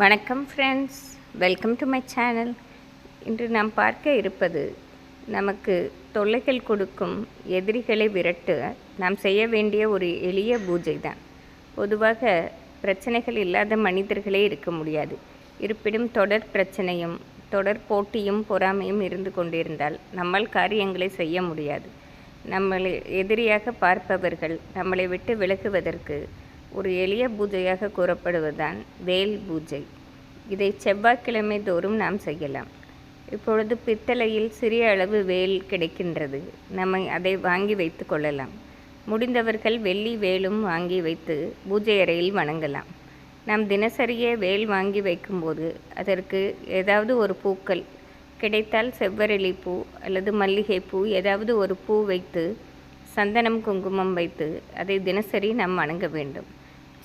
வணக்கம் friends welcome to my channel இன்று நாம் பார்க்க இருப்பது நமக்கு தொல்லைகள் கொடுக்கும் எதிரிகளை விரட்ட நாம் செய்ய வேண்டிய ஒரு எளிய பூஜை தான் பொதுவாக பிரச்சனைகள் இல்லாத மனிதர்களே இருக்க முடியாது. இருப்பினும் தொடர் பிரச்சனையும் தொடர் போட்டியும் பொறாமையும் இருந்து கொண்டிருந்தால் நம்மால் காரியங்களை செய்ய முடியாது. நம்மளை எதிரியாக பார்ப்பவர்கள் நம்மளை விட்டு விலகுவதற்கு ஒரு எளிய பூஜையாக கூறப்படுவதுதான் வேல் பூஜை. இதை செவ்வாய்க்கிழமை தோறும் நாம் செய்யலாம். இப்பொழுது பித்தளையில் சிறிய அளவு வேல் கிடைக்கின்றது. நம்ம அதை வாங்கி வைத்து கொள்ளலாம். முடிந்தவர்கள் வெள்ளி வேலும் வாங்கி வைத்து பூஜை அறையில் வணங்கலாம். நாம் தினசரியே வேல் வாங்கி வைக்கும்போது அதற்கு ஏதாவது ஒரு பூக்கள் கிடைத்தால் செவ்வரளி பூ அல்லது மல்லிகைப்பூ ஏதாவது ஒரு பூ வைத்து சந்தனம் குங்குமம் வைத்து அதை தினசரி நாம் வணங்க வேண்டும்.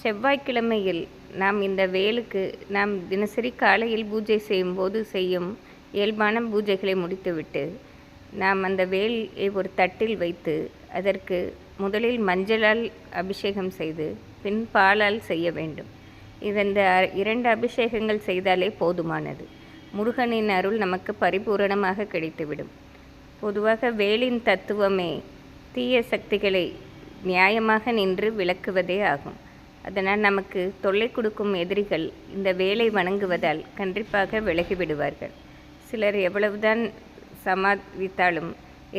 செவ்வாய்க்கிழமையில் நாம் இந்த வேலுக்கு நாம் தினசரி காலையில் பூஜை செய்யும்போது செய்யும் இயல்பான பூஜைகளை முடித்துவிட்டு நாம் அந்த வேலை ஒரு தட்டில் வைத்து அதற்கு முதலில் மஞ்சளால் அபிஷேகம் செய்து பின் பாலால் செய்ய வேண்டும். இந்த இரண்டு அபிஷேகங்கள் செய்தாலே போதுமானது. முருகனின் அருள் நமக்கு பரிபூரணமாக கிடைத்துவிடும். பொதுவாக வேலின் தத்துவமே தீய சக்திகளை நியாயமாக நின்று விளக்குவதே ஆகும். அதனால் நமக்கு தொல்லை கொடுக்கும் எதிரிகள் இந்த வேலை வணங்குவதால் கண்டிப்பாக விலகிவிடுவார்கள் சிலர் எவ்வளவுதான் சமாளித்தாலும்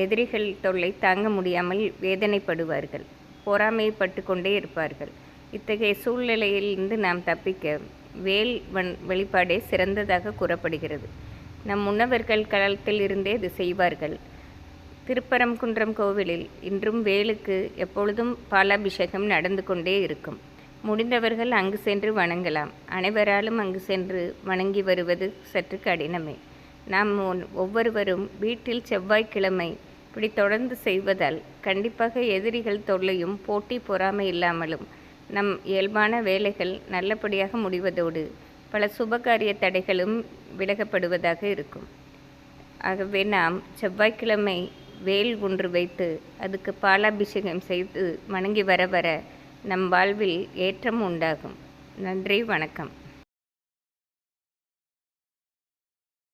எதிரிகள் தொல்லை தாங்க முடியாமல் வேதனைப்படுவார்கள். பொறாமைப்பட்டு கொண்டே இருப்பார்கள். இத்தகைய சூழ்நிலையிலிருந்து நாம் தப்பிக்க வேல் வன் வெளிப்பாடே சிறந்ததாக கூறப்படுகிறது. நம் முன்னவர்கள் காலத்தில் இருந்தே இது செய்வார்கள். திருப்பரங்குன்றம் கோவிலில் இன்றும் வேலுக்கு எப்பொழுதும் பாலாபிஷேகம் நடந்து கொண்டே இருக்கும். முடிந்தவர்கள் அங்கு சென்று வணங்கலாம். அனைவராலும் அங்கு சென்று வணங்கி வருவது சற்று கடினமே. நாம் ஒவ்வொருவரும் வீட்டில் செவ்வாய்க்கிழமை இப்படி தொடர்ந்து செய்வதால் கண்டிப்பாக எதிரிகள் தொல்லையும் போட்டி பொறாமை இல்லாமலும் நம் இயல்பான வேலைகள் நல்லபடியாக முடிவதோடு பல சுபகாரிய தடைகளும் விலகப்படுவதாக இருக்கும். ஆகவே நாம் செவ்வாய்க்கிழமை வேல் ஒன்று வைத்து அதுக்கு பாலாபிஷேகம் செய்து வணங்கி வர வர நம் வாழ்வில் ஏற்றம் உண்டாகும். நன்றி வணக்கம்.